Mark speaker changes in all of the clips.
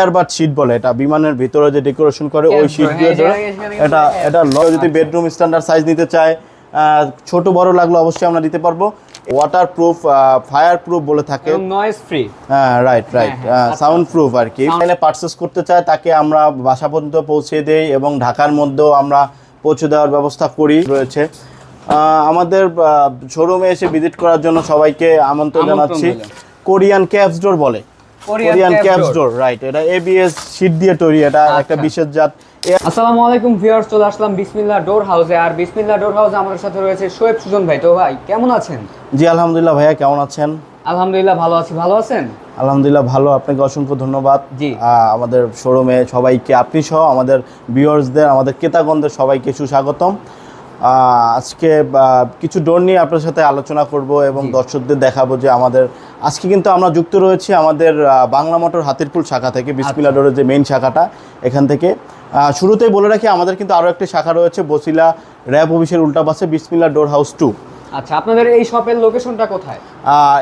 Speaker 1: Airbud sheet বলে এটা বিমানের ভিতরে যে ডেকোরেশন করে ওই শীট দিয়ে
Speaker 2: হ্যাঁ,
Speaker 1: এটা এটা ল যদি বেডরুম স্ট্যান্ডার্ড সাইজ নিতে চায় ছোট বড় লাগল অবশ্যই আমরা দিতে পারব। ওয়াটার প্রুফ ফায়ার প্রুফ বলে থাকে।
Speaker 2: নয়েজ ফ্রি
Speaker 1: হ্যাঁ রাইট রাইট
Speaker 2: হ্যাঁ,
Speaker 1: সাউন্ড প্রুফ আর কি। এখানে পারচেস করতে চায় তাকে আমরা বাসা পর্যন্ত পৌঁছে দেই এবং ঢাকার মধ্যেও আমরা পৌঁছে দেওয়ার ব্যবস্থা করি রয়েছে। আমাদের শোরুমে এসে ভিজিট করার জন্য সবাইকে আমন্ত্রণ জানাচ্ছি। কোরিয়ান ক্যাপস ডোর বলে। Korean
Speaker 2: caps
Speaker 1: caps door right এটা এবিএস শীট দিয়ে তৈরি এটা একটা
Speaker 2: আচ্ছা।
Speaker 1: বিশেষ জাত।
Speaker 2: আসসালামু আলাইকুম ভিউয়ার্স চলে আসলাম বিসমিল্লাহ ডোর হাউসে। আর বিসমিল্লাহ ডোর হাউসে আমাদের সাথে রয়েছে শোয়েব সুজন ভাই। তো ভাই কেমন আছেন?
Speaker 1: জি আলহামদুলিল্লাহ ভাইয়া কেমন আছেন?
Speaker 2: আলহামদুলিল্লাহ ভালো আছি। ভালো আছেন?
Speaker 1: আলহামদুলিল্লাহ ভালো। আপনাকে অসংখ্য ধন্যবাদ।
Speaker 2: জি।
Speaker 1: আমাদের শোরুমে সবাইকে আপনি সহ আমাদের ভিউয়ার্সদের আমাদের ক্রেতাগণদের সবাইকে সুস্বাগতম। আজকে কিছু ডোর নিয়ে আপনার সাথে আলোচনা করব এবং দর্শকদের দেখাবো যে আমাদের আজকে কিন্তু আমরা যুক্ত রয়েছি আমাদের বাংলা মোটর হাতিরপুল শাখা থেকে বিসমিল্লা ডোরের যে মেইন শাখাটা এখান থেকে। শুরুতেই বলে রাখি আমাদের কিন্তু আরও একটি শাখা রয়েছে বসিলা র্যাব অফিসের উল্টা পাশে বিসমিল্লা ডোর হাউস টু
Speaker 2: আচ্ছা আপনাদের এই শপের লোকেশনটা কোথায়?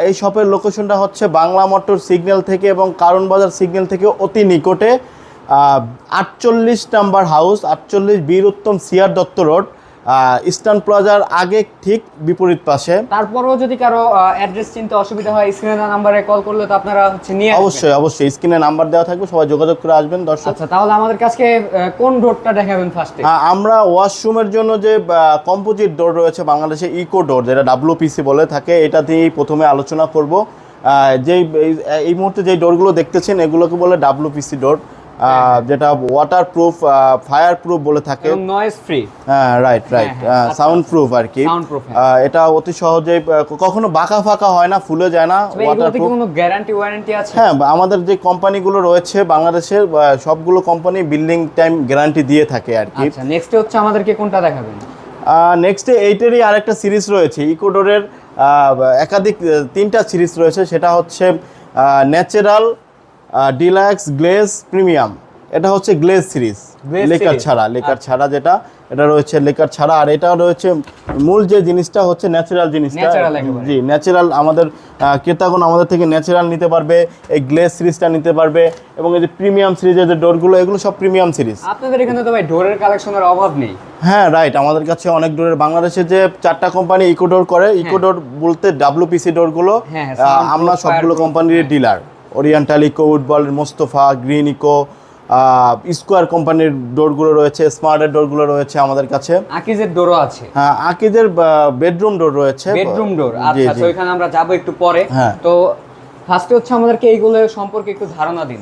Speaker 1: এই শপের লোকেশনটা হচ্ছে বাংলা মোটর সিগন্যাল থেকে এবং কারণ বাজার সিগন্যাল থেকে অতি নিকটে আটচল্লিশ নাম্বার হাউস আটচল্লিশ Bir Uttam C R Dutta road eastern প্লাজার আগে ঠিক বিপরীত পাশে।
Speaker 2: তারপরেও যদি কারও অ্যাড্রেস চিনতে অসুবিধা হয় স্ক্রিনে নাম্বারে কল করলে তো আপনারা হচ্ছে নিয়ে
Speaker 1: অবশ্যই অবশ্যই স্ক্রিনে নাম্বার দেওয়া থাকবে সবাই যোগাযোগ করে আসবেন দর্শক।
Speaker 2: আচ্ছা তাহলে আমাদের কাছে কোন ডোরটা দেখাবেন ফার্স্টে
Speaker 1: আহ, আমরা ওয়াশরুমের জন্য যে কম্পোজিট ডোর রয়েছে বাংলাদেশে ইকো ডোর যেটা ডাব্লিউপিসি বলে থাকে এটা দিয়েই প্রথমে আলোচনা করব। যেই এই- এই মুহূর্তে যেই ডোরগুলো দেখতেছেন এগুলোকে বলে ডাব্লিউপিসি ডোর যেটা ওয়াটার প্রুফ ফায়ার প্রুফ বলে থাকে।
Speaker 2: নয়েজ ফ্রি
Speaker 1: হ্যাঁ রাইট রাইট
Speaker 2: হ্যাঁ,
Speaker 1: সাউন্ড প্রুফ আর কি। এটা অতি সহজে কখনো বাঁকা ফাঁকা হয় না ফুলে যায় না ওয়াটার প্রুফ
Speaker 2: কোনো গ্যারান্টি ওয়ারেন্টি আছে?
Speaker 1: হ্যাঁ আমাদের যে কোম্পানিগুলো রয়েছে বাংলাদেশের সবগুলো কোম্পানি বিল্ডিং টাইম গ্যারান্টি দিয়ে থাকে আর কি।
Speaker 2: আচ্ছা নেক্সটে হচ্ছে আমাদেরকে কোনটা দেখাবেন?
Speaker 1: নেক্সটে এইটারই আরেকটা সিরিজ রয়েছে ইকোডোরের একাধিক তিনটা সিরিজ রয়েছে সেটা হচ্ছে ন্যাচারাল ডিলাক্স গ্লেজ প্রিমিয়াম এটা হচ্ছে গ্লেজ সিরিজ লেকার ছাড়া লেকার ছাড়া যেটা এটা রয়েছে লেকার ছাড়া। আর এটা রয়েছে মূল যে জিনিসটা হচ্ছে ন্যাচারাল জিনিসটা। জি ন্যাচারাল আমাদের ক্রেতাগণ আমাদের থেকে ন্যাচারাল নিতে পারবে এই গ্লেজ সিরিজটা নিতে পারবে এবং এই যে প্রিমিয়াম সিরিজের যে ডোরগুলো এগুলো সব প্রিমিয়াম সিরিজ
Speaker 2: আপনাদের এখানে তো ভাই ডোরের কালেকশনের অভাব নেই।
Speaker 1: হ্যাঁ রাইট আমাদের কাছে অনেক ডোরের বাংলাদেশে যে চারটা কোম্পানি ইকোডোর করে ইকোডোর বলতে ডাব্লিউপিসি ডোরগুলো
Speaker 2: হ্যাঁ, হ্যাঁ,
Speaker 1: আমরা সবগুলো কোম্পানির dealer oriental eco woodball Mostafa green eco square কোম্পানির ডোরগুলো রয়েছে স্মার্টের ডোরগুলো রয়েছে আমাদের কাছে।
Speaker 2: আকিজের ডোরও আছে।
Speaker 1: হ্যাঁ আকিদের বেডরুম ডোর রয়েছে।
Speaker 2: বেডরুম ডোর আচ্ছা। তো এখানে আমরা যাব একটু পরে।
Speaker 1: হ্যাঁ।
Speaker 2: তো ফার্স্টে হচ্ছে আমাদেরকে এইগুলো সম্পর্কে একটু ধারণা দিন।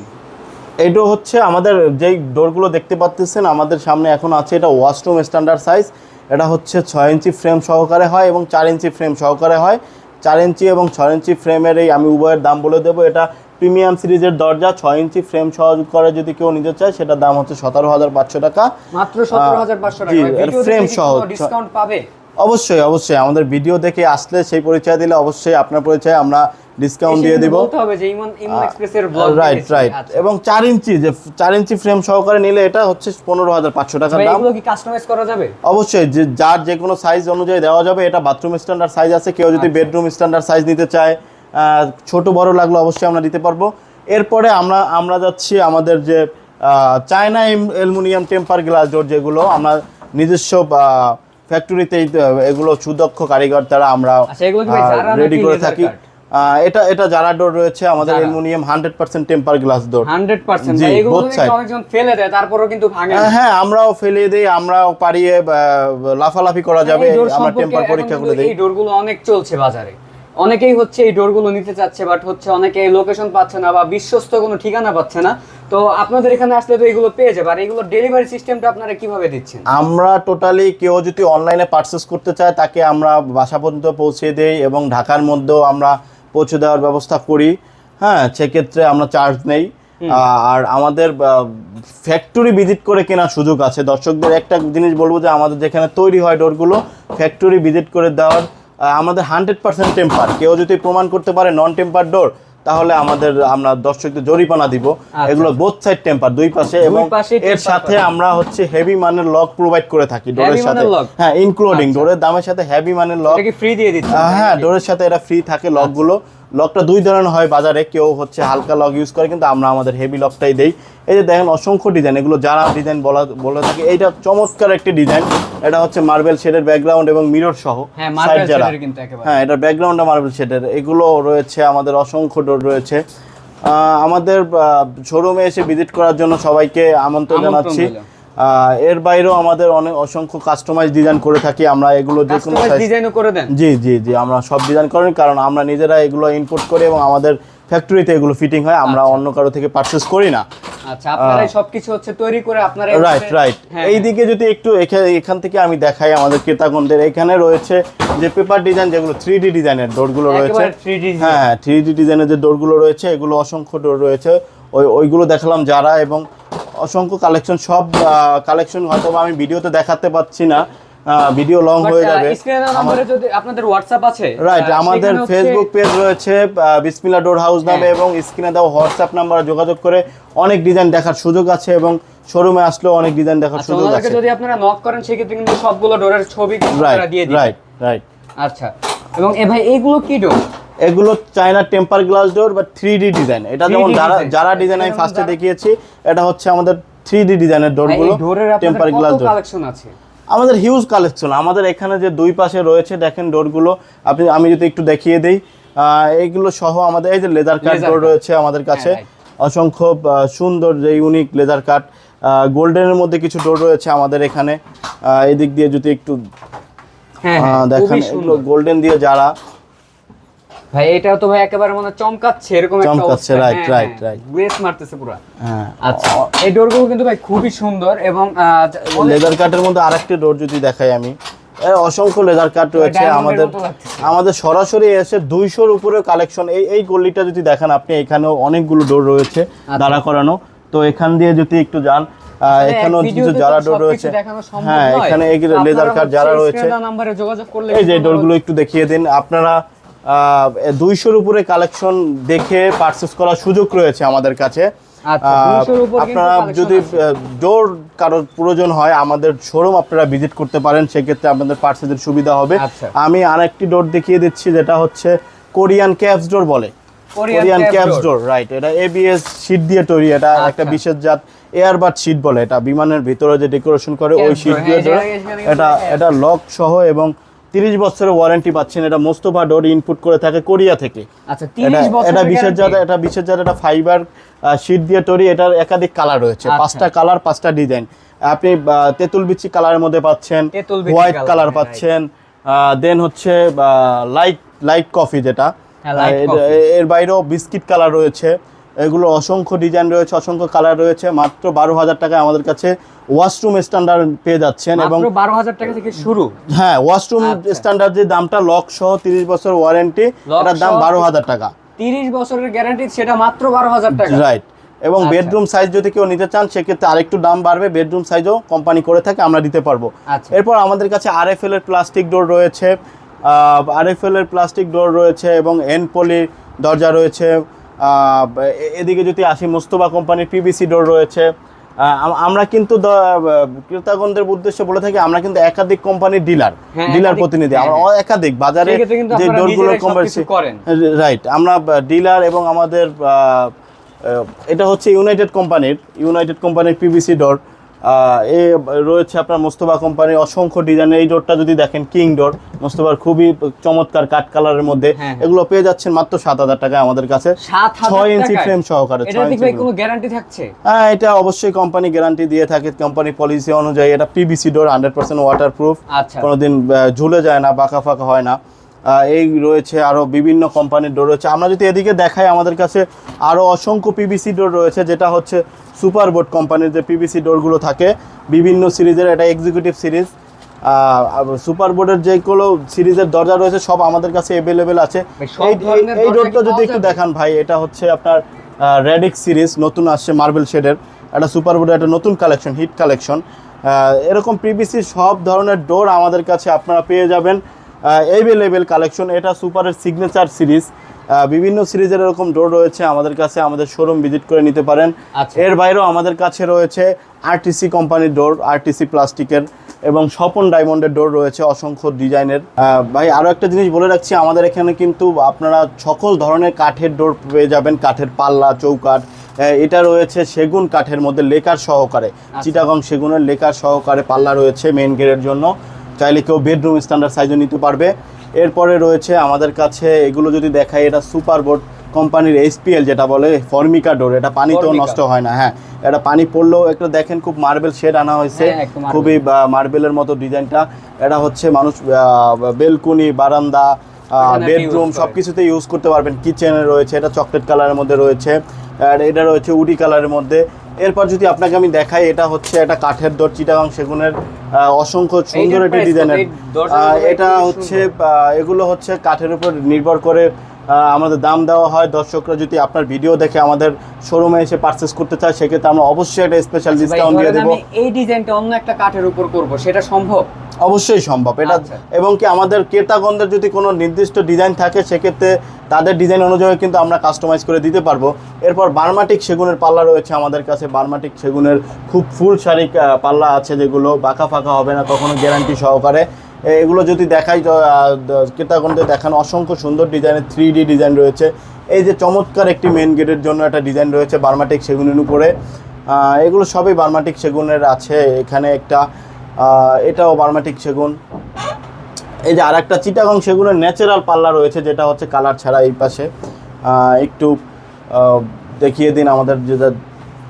Speaker 1: এটা হচ্ছে আমাদের যেই ডোরগুলো দেখতে পাচ্ছেন আমাদের সামনে এখন আছে এটা ওয়াশরুম স্ট্যান্ডার্ড সাইজ এটা হচ্ছে ছয় ইঞ্চি ফ্রেম সহকারে হয় এবং চার ইঞ্চি ফ্রেম সহকারে হয়। চার ইঞ্চি এবং ছয় ইঞ্চি ফ্রেমের এই আমি উভয়ের দাম বলে দেবো। এটা প্রিমিয়াম সিরিজের দরজা ছয় ইঞ্চি ফ্রেম সহ করে যদি কেউ নিতে চায় সেটার দাম হচ্ছে সতেরো হাজার পাঁচশো টাকা।
Speaker 2: মাত্র সতেরো হাজার পাঁচশো টাকা।
Speaker 1: এর সহ।
Speaker 2: ডিসকাউন্ট পাবে?
Speaker 1: অবশ্যই অবশ্যই। আমাদের ভিডিও দেখে আসলে সেই পরিচয় দিলে অবশ্যই আপনার পরিচয় আমরা ডিসকাউন্ট দিয়ে দিব।
Speaker 2: বলতে হবে যে ইমন ইমন এক্সপ্রেসের ব্লগ
Speaker 1: রাইট রাইট এবং চার ইঞ্চি যে চার ইঞ্চি ফ্রেম সহকারে নিলে এটা হচ্ছে পনেরো হাজার পাঁচশো টাকার দাম।
Speaker 2: এগুলো কি কাস্টমাইজ করা যাবে?
Speaker 1: অবশ্যই যে যার যে কোনো সাইজ অনুযায়ী দেওয়া যাবে এটা বাথরুম স্ট্যান্ডার্ড সাইজ আছে। কেউ যদি বেডরুম স্ট্যান্ডার্ড সাইজ নিতে চায় ছোট বড় লাগলে অবশ্যই আমরা দিতে পারব। এরপরে আমরা আমরা যাচ্ছি আমাদের যে China aluminium temper glass door যেগুলো আমরা নিজস্ব ফ্যাক্টরিতে এগুলো সুদক্ষ কারিগর দ্বারা আমরা
Speaker 2: আচ্ছা,
Speaker 1: রেডি করে থাকি। এটা এটা যারা ডোর রয়েছে আমাদের aluminium hundred percent temper glass door
Speaker 2: এগুলো অনেকজন ফেলে দেয় তারপরেও কিন্তু ভাঙে
Speaker 1: হ্যাঁ আমরাও ফেলে দিই আমরাও পারিয়ে লাফালাফি করা যাবে আমরা টেম্পার পরীক্ষা করে দিই।
Speaker 2: এই ডোরগুলো অনেক চলছে বাজারে। অনেকেই হচ্ছে এই ডোরগুলো নিতে চাচ্ছে বাট হচ্ছে অনেকে লোকেশন পাচ্ছে না বা বিশ্বস্ত কোনো ঠিকানা পাচ্ছে না। তো আপনাদের এখানে আসলে তো এগুলো পেয়ে যাবে আর এগুলো ডেলিভারি সিস্টেমটা আপনারা কীভাবে দিচ্ছেন?
Speaker 1: আমরা টোটালি কেউ যদি অনলাইনে পারচেস করতে চায় তাকে আমরা বাসা পর্যন্ত পৌঁছে দেই এবং ঢাকার মধ্যেও আমরা পৌঁছে দেওয়ার ব্যবস্থা করি। হ্যাঁ সেক্ষেত্রে আমরা চার্জ নেই। আর আমাদের ফ্যাক্টরি ভিজিট করে কেনার সুযোগ আছে। দর্শকদের একটা জিনিস বলব যে আমাদের যেখানে তৈরি হয় ডোরগুলো ফ্যাক্টরি ভিজিট করে দেওয়ার আমাদের হান্ড্রেড পার্সেন্ট টেম্পার কেউ যদি প্রমাণ করতে পারে নন টেম্পার ডোর তাহলে আমাদের আমরা দর্শকদের জরিমানা দিব। এগুলো বোথ সাইড টেম্পার দুই পাশে এবং এর সাথে আমরা হচ্ছে হেভি মানের লক প্রোভাইড করে থাকি ডোরের সাথে। হ্যাঁ ইনক্লুডিং ডোরের দামের সাথে হেভি মানের লক
Speaker 2: ফ্রি দিয়ে দিচ্ছি।
Speaker 1: হ্যাঁ ডোরের সাথে এটা ফ্রি থাকে লকগুলো লকটা দুই ধরনের হয় বাজারে কেউ হচ্ছে হালকা লক ইউজ করে কিন্তু আমরা আমাদের হেভি লকটাই দেই। এই যে দেখেন অসংখ্য ডিজাইন এগুলো যারা ডিজাইন বলা বলে থাকে এইটা চমৎকার একটি ডিজাইন এটা হচ্ছে মার্বেল শেডের ব্যাকগ্রাউন্ড এবং মিরর সহ
Speaker 2: হ্যাঁ
Speaker 1: side
Speaker 2: মার্বেল
Speaker 1: যারা।
Speaker 2: শেডের কিন্তু একেবারে।
Speaker 1: হ্যাঁ এটার ব্যাকগ্রাউন্ডটা মার্বেল শেডের এগুলো রয়েছে আমাদের অসংখ্য ডোর রয়েছে। আমাদের শোরুমে এসে ভিজিট করার জন্য সবাইকে আমন্ত্রণ জানাচ্ছি। এর বাইরেও আমাদের অনেক অসংখ্য কাস্টমাইজ ডিজাইন করে থাকি আমরা এগুলো যে কোনো
Speaker 2: ডিজাইনও করে দেন?
Speaker 1: জি জি জি আমরা সব ডিজাইন করেন কারণ আমরা নিজেরা এগুলো ইম্পোর্ট করি এবং আমাদের ফ্যাক্টরিতে এগুলো ফিটিং হয় আমরা অন্য কারও থেকে পারচেস করি না।
Speaker 2: আচ্ছা আপনারাই সবকিছু হচ্ছে তৈরি করে আপনারা
Speaker 1: রাইট রাইট
Speaker 2: হ্যাঁ,
Speaker 1: এই দিকে যদি একটু এখান থেকে আমি দেখাই আমাদের ক্রেতাগণদের এখানে রয়েছে যে পেপার ডিজাইন যেগুলো থ্রি ডি ডিজাইনের ডোরগুলো রয়েছে।
Speaker 2: একেবারে 3D
Speaker 1: হ্যাঁ থ্রি ডি ডিজাইনের যে ডোরগুলো রয়েছে এগুলো অসংখ্য ডোর রয়েছে। ওই ওইগুলো দেখালাম যারা এবং অসংখ্য কালেকশন সব কালেকশন হয়তো আমি ভিডিওতে দেখাতে পাচ্ছি না। ভিডিও লং হয়ে যাবে।
Speaker 2: আপনাদের হোয়াটসঅ্যাপ আছে
Speaker 1: রাইট আমাদের ফেসবুক পেজ রয়েছে আহ, বিসমিল্লা ডোর হাউস নামে
Speaker 2: হ্যাঁ।
Speaker 1: এবং স্ক্রিনে দেওয়া হোয়াটসঅ্যাপ নাম্বারে যোগাযোগ করে অনেক ডিজাইন দেখার সুযোগ আছে এবং শোরুমে আসলেও অনেক ডিজাইন দেখার
Speaker 2: আচ্ছা
Speaker 1: সুযোগ আছে।
Speaker 2: যদি আপনারা নক করেন সেক্ষেত্রে কিন্তু সবগুলো ডোরের ছবি দিয়ে দিবেন।
Speaker 1: রাইট রাইট
Speaker 2: আচ্ছা এবং এ ভাই এইগুলো কি ডোর
Speaker 1: এগুলো চায়না টেম্পার গ্লাস ডোর বা থ্রি ডি ডিজাইন এটা
Speaker 2: 3D
Speaker 1: যেমন যারা যারা ডিজাইন আমি ফার্স্টে দেখিয়েছি এটা হচ্ছে আমাদের থ্রি ডি ডিজাইনের ডোরগুলো টেম্পার গ্লাস ডোর
Speaker 2: কালেকশন আছে?
Speaker 1: আমাদের হিউজ কালেকশন আমাদের এখানে যে দুই পাশে রয়েছে দেখেন ডোরগুলো আপনি আমি যদি একটু দেখিয়ে দিই আহ, এইগুলো সহ আমাদের এই যে লেদার কাট ডোর রয়েছে আমাদের কাছে।
Speaker 2: হ্যাঁ,
Speaker 1: অসংখ্য সুন্দর যে ইউনিক লেদার কাট গোল্ডেনের মধ্যে কিছু ডোর রয়েছে আমাদের এখানে। আহ, এদিক দিয়ে যদি একটু
Speaker 2: হ্যাঁ হ্যাঁ
Speaker 1: দেখেন এগুলো গোল্ডেন দিয়ে যারা
Speaker 2: ভাই এটা তো ভাই একেবারে মানে চমকাচ্ছে এরকম একটা
Speaker 1: চমকাচ্ছে, right, right.
Speaker 2: গ্রেস মারতেছে পুরো।
Speaker 1: হ্যাঁ।
Speaker 2: আচ্ছা এই ডোরগুলো কিন্তু ভাই খুবই সুন্দর এবং
Speaker 1: লেদার কাটের মধ্যে আরেকটি ডোর যদি দেখাই আমি অসংখ্য লেদার কাট রয়েছে আমাদের আমাদের সরাসরি এসে দুইশোর উপরে কালেকশন এই এই গল্লিটা যদি দেখেন আপনি এখানেও অনেকগুলো ডোর রয়েছে
Speaker 2: আচ্ছা।
Speaker 1: দাঁড়া করানো। তো এখান দিয়ে যদি একটু যান আহ, এখানেও কিছু যারা ডোর রয়েছে হ্যাঁ এখানে লেদার কাট যারা রয়েছে এই যে ডোরগুলো একটু দেখিয়ে দিন। আপনারা দুইশোর উপরে কালেকশন দেখে পারচেস করার সুযোগ রয়েছে আমাদের কাছে।
Speaker 2: আচ্ছা,
Speaker 1: আহ,
Speaker 2: 200 র উপর কিন্তু
Speaker 1: আপনারা যদি ডোর কারোর প্রয়োজন হয় আমাদের শোরুম আপনারা ভিজিট করতে পারেন সেক্ষেত্রে আপনাদের পার্সেসের সুবিধা হবে।
Speaker 2: আচ্ছা।
Speaker 1: আমি আরেকটি ডোর দেখিয়ে দিচ্ছি যেটা হচ্ছে কোরিয়ান ক্যাপস ডোর বলে। কোরিয়ান ক্যাপস ডোর রাইট এটা এবিএস শীট দিয়ে তৈরি এটা
Speaker 2: আচ্ছা।
Speaker 1: একটা বিশেষ জাত এয়ারবাড শীট বলে এটা বিমানের ভিতরে যে ডেকোরেশন করে ওই শীট দিয়ে
Speaker 2: হ্যাঁ, কিন্তু
Speaker 1: এটা এটা লক সহ এবং তিরিশ বছরের ওয়ারেন্টি পাচ্ছেন এটা মোস্তফা ডোর ইনপুট করে থাকে কোরিয়া থেকে।
Speaker 2: আচ্ছা
Speaker 1: এটা
Speaker 2: 30 বছর
Speaker 1: এটা বিশেষ জাত এটা বিশেষ জাত এটা ফাইবার শীট দিয়ে তৈরি এটার একাধিক কালার রয়েছে।
Speaker 2: আচ্ছা।
Speaker 1: পাঁচটা কালার পাঁচটা ডিজাইন আপনি তেঁতুল বিচি কালারের মধ্যে পাচ্ছেন হোয়াইট কালার পাচ্ছেন দেন হচ্ছে লাইট লাইট কফি যেটা।
Speaker 2: হ্যাঁ।
Speaker 1: এর বাইরেও বিস্কিট কালার রয়েছে। এগুলো অসংখ্য ডিজাইন রয়েছে অসংখ্য কালার রয়েছে মাত্র বারো হাজার টাকায় আমাদের কাছে ওয়াশরুম স্ট্যান্ডার্ড পেয়ে যাচ্ছেন এবং
Speaker 2: মাত্র 12000 টাকা থেকে শুরু
Speaker 1: হ্যাঁ ওয়াশরুম
Speaker 2: আচ্ছা।
Speaker 1: স্ট্যান্ডার্ড যে দামটা লক সহ তিরিশ বছর ওয়ারেন্টি এটার দাম বারো হাজার টাকা
Speaker 2: 30 বছরের গ্যারান্টি সেটা মাত্র 12000 টাকা
Speaker 1: রাইট এবং
Speaker 2: আচ্ছা।
Speaker 1: বেডরুম সাইজ যদি কেউ নিতে চান সেক্ষেত্রে আরেকটু দাম বাড়বে বেডরুম সাইজও কোম্পানি করে থাকে আমরা দিতে পারব
Speaker 2: আচ্ছা।
Speaker 1: এরপর আমাদের কাছে আরএফএল এর প্লাস্টিক ডোর রয়েছে আরএফএল এর প্লাস্টিক ডোর রয়েছে এবং এনপলি দরজা রয়েছে এদিকে যদি আসি মোস্তবা কোম্পানির পিবিসি ডোর রয়েছে। আমরা কিন্তু ক্রেতাগণদের উদ্দেশ্যে বলে থাকি আমরা কিন্তু একাধিক কোম্পানির ডিলার
Speaker 2: হ্যাঁ,
Speaker 1: ডিলার প্রতিনিধি।
Speaker 2: হ্যাঁ,
Speaker 1: আমরা একাধিক বাজারে যে ডোরগুলো রাইট আমরা ডিলার এবং আমাদের এটা হচ্ছে ইউনাইটেড কোম্পানির ইউনাইটেড কোম্পানির পিভিসি ডোর এ রয়েছে আপনার মোস্তফা কোম্পানির অসংখ্য ডিজাইনের এই ডোরটা যদি দেখেন কিং ডোর মোস্তফার খুবই চমৎকার কাঠ কালারের মধ্যে।
Speaker 2: হ্যাঁ, হ্যাঁ।
Speaker 1: এগুলো পেয়ে যাচ্ছেন মাত্র সাত হাজার টাকায় আমাদের কাছে। ছয় ইঞ্চি ফ্রেম সহকারে
Speaker 2: কোনো গ্যারান্টি থাকছে?
Speaker 1: হ্যাঁ এটা অবশ্যই কোম্পানি গ্যারান্টি দিয়ে থাকে। কোম্পানি পলিসি অনুযায়ী এটা PVC door hundred percent waterproof কোনোদিন ঝুলে যায় না বাঁকা ফাঁকা হয় না। আহ, এই রয়েছে আরও বিভিন্ন কোম্পানির ডোর রয়েছে। আমরা যদি এদিকে দেখাই আমাদের কাছে আরও অসংখ্য পিভিসি ডোর রয়েছে যেটা হচ্ছে সুপার বোর্ড কোম্পানির যে পিভিসি ডোরগুলো থাকে বিভিন্ন সিরিজের এটা এক্সিকিউটিভ সিরিজ সুপার বোর্ডের যেগুলো সিরিজের দরজা রয়েছে সব আমাদের কাছে অ্যাভেলেবেল আছে।
Speaker 2: ভাই,
Speaker 1: এই ডোরটা যদি একটু দেখান ভাই এটা হচ্ছে আপনার রেডিক সিরিজ নতুন আসছে মার্বেল শেডের একটা সুপার বোর্ডের একটা নতুন কালেকশন হিট কালেকশন এরকম পিবিসি সব ধরনের ডোর আমাদের কাছে আপনারা পেয়ে যাবেন। অ্যাভেলেবেল কালেকশন এটা সুপারের সিগনেচার সিরিজ বিভিন্ন সিরিজের এরকম ডোর রয়েছে আমাদের কাছে আমাদের শোরুম ভিজিট করে নিতে পারেন।
Speaker 2: আচ্ছা।
Speaker 1: এর বাইরেও আমাদের কাছে রয়েছে আরটিসি কোম্পানির ডোর আরটিসি প্লাস্টিকের এবং স্বপন ডায়মন্ডের ডোর রয়েছে অসংখ্য ডিজাইনের ভাই আরও একটা জিনিস বলে রাখছি আমাদের এখানে কিন্তু আপনারা সকল ধরনের কাঠের ডোর পেয়ে যাবেন কাঠের পাল্লা চৌকাঠ এটা রয়েছে সেগুন কাঠের মধ্যে লেকার সহকারে। চিটাগং সেগুনের লেকার সহকারে পাল্লা রয়েছে মেন গেটের জন্য। চাইলে কেউ বেডরুম স্ট্যান্ডার্ড সাইজও নিতে পারবে। এরপরে রয়েছে আমাদের কাছে এগুলো যদি দেখাই এটা সুপার বোর্ড কোম্পানির এসপিএল যেটা বলে ফর্মিকা ডোর। এটা পানিতেও। নষ্ট হয় না হ্যাঁ। এটা পানি পড়লেও একটা দেখেন খুব মার্বেল শেড আনা হয়েছে
Speaker 2: হ্যাঁ।
Speaker 1: খুবই মার্বেলের মতো ডিজাইনটা। এটা হচ্ছে মানুষ বেলকুনি বারান্দা বেডরুম সব কিছুতে ইউজ করতে পারবেন। কিচেনে রয়েছে এটা চকলেট কালারের মধ্যে রয়েছে আর এটা রয়েছে উডি কালারের মধ্যে। এরপর যদি আপনাকে আমি দেখাই এটা হচ্ছে একটা কাঠের দর চিটাগাং সেগুনের অসংখ্য সুন্দর একটি ডিজাইনের। এটা হচ্ছে এগুলো হচ্ছে কাঠের উপর নির্ভর করে আহ, আমাদের দাম দেওয়া হয়। দর্শকরা যদি আপনার ভিডিও দেখে আমাদের শোরুমে এসে পারচেস করতে চায় সেক্ষেত্রে আমরা অবশ্যই একটা স্পেশাল ডিসকাউন্ট দিয়ে দেবো।
Speaker 2: এই ডিজাইনটা অন্য একটা কাঠের উপর করব সেটা সম্ভব?
Speaker 1: অবশ্যই সম্ভব। এটা
Speaker 2: আচ্ছা।
Speaker 1: এবং কি আমাদের ক্রেতাগণদের যদি কোনো নির্দিষ্ট ডিজাইন থাকে সেক্ষেত্রে তাদের ডিজাইন অনুযায়ী কিন্তু আমরা কাস্টমাইজ করে দিতে পারব। এরপর বার্মাটিক সেগুনের পাল্লা রয়েছে আমাদের কাছে। বার্মাটিক সেগুনের খুব ফুল শাড়ি পাল্লা আছে যেগুলো বাঁকা ফাঁকা হবে না কখনো গ্যারান্টি সহকারে। এগুলো যদি দেখাই ক্রেতাগণদের দেখানো অসংখ্য সুন্দর ডিজাইনের থ্রি ডি ডিজাইন রয়েছে। এই যে চমৎকার একটি মেন গেটের জন্য একটা ডিজাইন রয়েছে বার্মাটিক সেগুনের উপরে। এগুলো সবই বার্মাটিক সেগুনের আছে। এখানে একটা এটাও বার্মাটিক সেগুন। এই যে আরেকটা চিটাগং সেগুনের ন্যাচারাল পাল্লা রয়েছে যেটা হচ্ছে কালার ছাড়া এই পাশে। একটু দেখিয়ে দিন আমাদের যেটা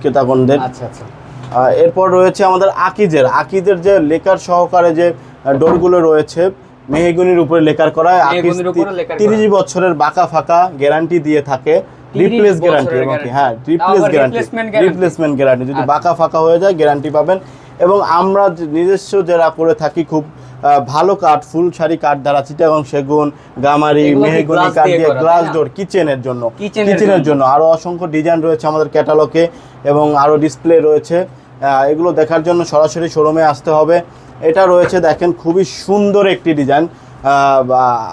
Speaker 1: ক্রেতাগণদের।
Speaker 2: আচ্ছা আচ্ছা।
Speaker 1: এরপর রয়েছে আমাদের আকিজের। আকিজের যে লেকার সহকারে যে ডোরগুলো রয়েছে মেহেগুনির উপরে লেকার করা আকিজ। তিরিশ বছরের বাঁকা ফাঁকা গ্যারান্টি দিয়ে থাকে।
Speaker 2: 30
Speaker 1: রিপ্লেস গ্যারান্টি এবং হ্যাঁ রিপ্লেস গ্যারান্টি রিপ্লেসমেন্ট গ্যারান্টি যদি। বাঁকা ফাঁকা হয়ে যায় গ্যারান্টি পাবেন। এবং আমরা নিজস্ব যারা করে থাকি খুব ভালো কাঠ ফুল শাড়ি কাঠ দ্বারা চিটাগং সেগুন গামারি মেহগনি কাঠ
Speaker 2: দিয়ে
Speaker 1: গ্লাস ডোর কিচেনের জন্য।
Speaker 2: কিচেনের জন্য।
Speaker 1: আরও অসংখ্য ডিজাইন রয়েছে আমাদের ক্যাটালগে এবং আরও ডিসপ্লে রয়েছে। এগুলো দেখার জন্য সরাসরি শোরুমে আসতে হবে। এটা রয়েছে দেখেন খুবই সুন্দর একটি ডিজাইন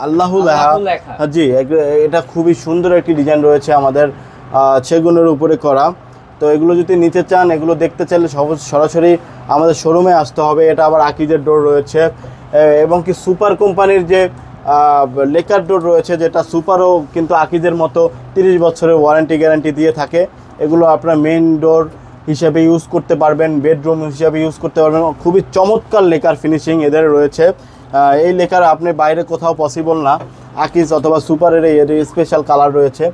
Speaker 1: আল্লাহু লেহা।
Speaker 2: আল্লাহু লেখা।
Speaker 1: জি এটা খুবই সুন্দর একটি ডিজাইন রয়েছে আমাদের সেগুনের উপরে করা। তো এগুলো যদি নিতে চান এগুলো দেখতে চাইলে সব- সরাসরি আমাদের শোরুমে আসতে হবে। এটা আবার আকিজের ডোর রয়েছে। এবং কি সুপার কোম্পানির যে লেকার ডোর রয়েছে, যেটা সুপারও কিন্তু আকিজের মতো তিরিশ বছরের ওয়ারেন্টি গ্যারান্টি দিয়ে থাকে। এগুলো আপনার মেন ডোর হিসেবে ইউজ করতে পারবেন বেডরুম হিসেবে ইউজ করতে পারবেন। খুবই চমৎকার লেকার ফিনিশিং এদের রয়েছে। এই লেকার আপনি বাইরে কোথাও পসিবল না। আকিজ অথবা সুপারের এই স্পেশাল কালার রয়েছে।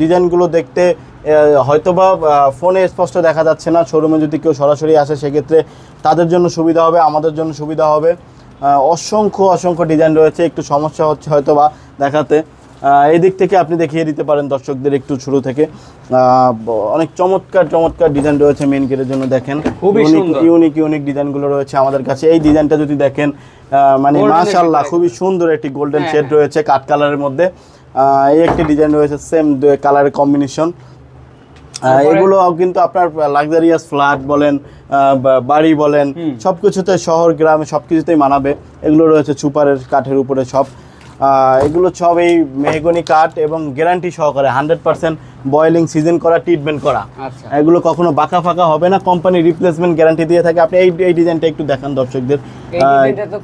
Speaker 1: ডিজাইনগুলো দেখতে হয়তোবা ফোনে স্পষ্ট দেখা যাচ্ছে না শোরুমে যদি কেউ সরাসরি আসে সেক্ষেত্রে তাদের জন্য সুবিধা হবে আমাদের জন্য সুবিধা হবে। অসংখ্য অসংখ্য ডিজাইন রয়েছে একটু সমস্যা হচ্ছে হয়তোবা দেখাতে। এই দিক থেকে আপনি দেখিয়ে দিতে পারেন দর্শকদের একটু শুরু থেকে। অনেক চমৎকার চমৎকার ডিজাইন রয়েছে মেন গেটের জন্য দেখেন।
Speaker 2: খুবই সুন্দর।
Speaker 1: ইউনিক ইউনিক ডিজাইনগুলো রয়েছে আমাদের কাছে। এই ডিজাইনটা যদি দেখেন মানে মাশাআল্লাহ খুবই সুন্দর একটি গোল্ডেন
Speaker 2: হ্যাঁ,
Speaker 1: শেড
Speaker 2: হ্যাঁ।
Speaker 1: রয়েছে কাঠ কালারের মধ্যে। এই একটি ডিজাইন রয়েছে সেম কালারের কম্বিনেশন এগুলো কিন্তু আপনার লাক্সারিয়াস ফ্ল্যাট বলেন বাড়ি বলেন সব কিছুতে শহর গ্রামে সব কিছুতেই মানাবে। এগুলো রয়েছে সুপারের কাঠের উপরে সব। এগুলো সব এই মেহগনি কাঠ এবং গ্যারান্টি সহকারে হান্ড্রেড পার্সেন্ট বয়েলিং সিজন করা ট্রিটমেন্ট করা।
Speaker 2: আচ্ছা।
Speaker 1: এগুলো কখনো বাঁকা ফাঁকা হবে না কোম্পানি রিপ্লেসমেন্ট গ্যারান্টি দিয়ে থাকে। আপনি এই এই ডিজাইনটা একটু দেখান দর্শকদের।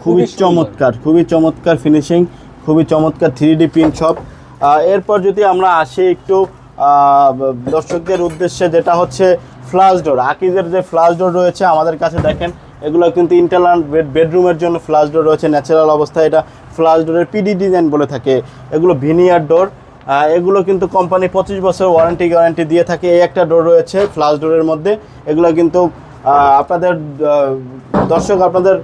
Speaker 1: খুবই চমৎকার খুবই চমৎকার ফিনিশিং খুবই চমৎকার থ্রি ডি প্রিন্ট সব। এরপর যদি আমরা আসি একটু দর্শকদের উদ্দেশ্যে, যেটা হচ্ছে ফ্লাশ ডোর আকিজের যে ফ্লাশ ডোর রয়েছে, আমাদের কাছে দেখেন, এগুলো কিন্তু ইন্টারনাল বেডরুমের জন্য ফ্লাশ ডোর রয়েছে ন্যাচারাল অবস্থায় এটা ফ্লাশ ডোরের পিডি ডিজাইন বলে থাকে। এগুলো ভিনিয়ার ডোর এগুলো কিন্তু কোম্পানি পঁচিশ বছর ওয়ারেন্টি গ্যারান্টি দিয়ে থাকে। এই একটা ডোর রয়েছে ফ্লাশ ডোরের মধ্যে। এগুলো কিন্তু আপনাদের দর্শক আপনাদের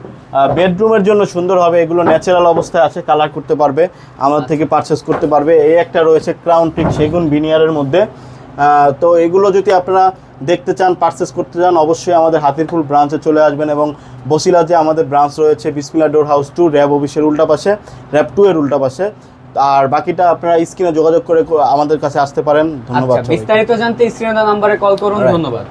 Speaker 1: বেডরুমের জন্য সুন্দর হবে। এগুলো ন্যাচারাল অবস্থায় আছে কালার করতে পারবে আমাদের থেকে পারচেস করতে পারবে। এই একটা রয়েছে ক্রাউন পিক সেগুন ভিনিয়ারের মধ্যে। তো এগুলো যদি আপনারা দেখতে চান পারচেস করতে চান অবশ্যই আমাদের হাতিরপুল ব্রাঞ্চে চলে আসবেন এবং বসিলা যে আমাদের ব্রাঞ্চ রয়েছে Bismillah door house two RAB অফিসের উল্টা পাশে র্যাব টু এর উল্টা পাশে। আর বাকিটা আপনারা স্ক্রিনে যোগাযোগ করে আমাদের কাছে আসতে পারেন। ধন্যবাদ
Speaker 2: আচ্ছা বিস্তারিত জানতে স্ক্রিনে নাম্বারে কল করুন। ধন্যবাদ।